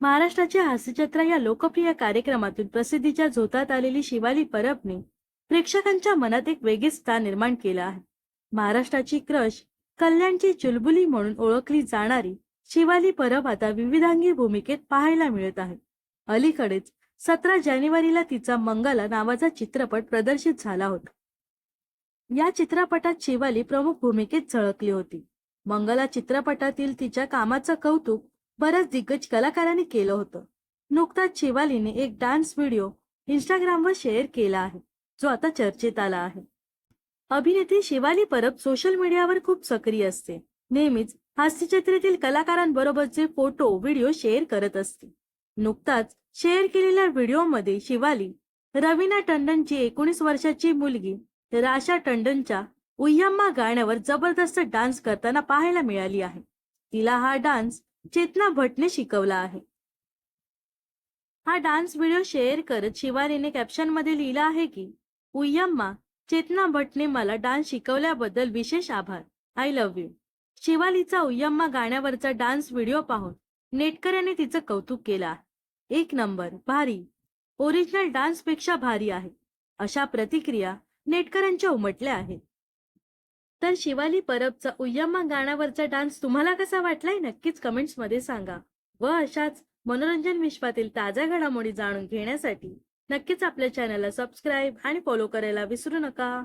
महाराष्ट्राच्या हास्यजत्रा या लोकप्रिय कार्यक्रमातून प्रसिद्धीच्या झोतात आलेली शिवाली परबने प्रेक्षकांच्या मनात एक वेगळे स्थान निर्माण केलं आहे. महाराष्ट्राची क्रश कल्याणची चुलबुली म्हणून ओळखली जाणारी शिवाली परब आता विविधांगी भूमिकेत पाहायला मिळत आहे. अलीकडेच सतरा जानेवारीला तिचा मंगला नावाचा चित्रपट प्रदर्शित झाला होता. या चित्रपटात शिवाली प्रमुख भूमिकेत झळकली होती. मंगला चित्रपटातील तिच्या कामाचं कौतुक बऱ्याच दिग्गज कलाकारांनी केलं होतं. नुकताच शिवालीने एक डान्स व्हिडिओ इंस्टाग्रामवर शेअर केला आहे जो आता चर्चेत आला आहे. अभिनेत्री शिवाली परब सोशल मीडियावर खूप सक्रिय असते. नेहमीच हास्यचित्रेतील कलाकारांबरोबरचे फोटो व्हिडिओ शेअर करत असते. नुकताच शेअर केलेल्या व्हिडिओमध्ये शिवाली रवीना टंडनची एकोणीस वर्षाची मुलगी राशा टंडनच्या उय्यम्मा गाण्यावर जबरदस्त डान्स करताना पाहायला मिळाली आहे. तिला हा डान्स चेतना भटने शिकवला आहे. हा डान्स व्हिडिओ शेअर करत शिवालीने कॅप्शनमध्ये लिहिला आहे की उय्यम्मा चेतना भटने मला डान्स शिकवल्याबद्दल विशेष आभार. आय लव्ह यू शिवालीचा उय्यम्मा गाण्यावरचा डान्स व्हिडिओ पाहून नेटकऱ्याने तिचं कौतुक केलं आहे. एक नंबर भारी. ओरिजिनल डान्सपेक्षा भारी आहे. अशा प्रतिक्रिया नेटकऱ्यांच्या उमटल्या आहेत. तर शिवाली परबचा उय्यम्मा गाण्यावरचा डान्स तुम्हाला कसा वाटलाय? नक्कीच कमेंट्समध्ये सांगा. व अशाच मनोरंजन विश्वातील ताज्या घडामोडी जाणून घेण्यासाठी नक्कीच आपल्या चॅनलला सबस्क्राईब आणि फॉलो करायला विसरू नका.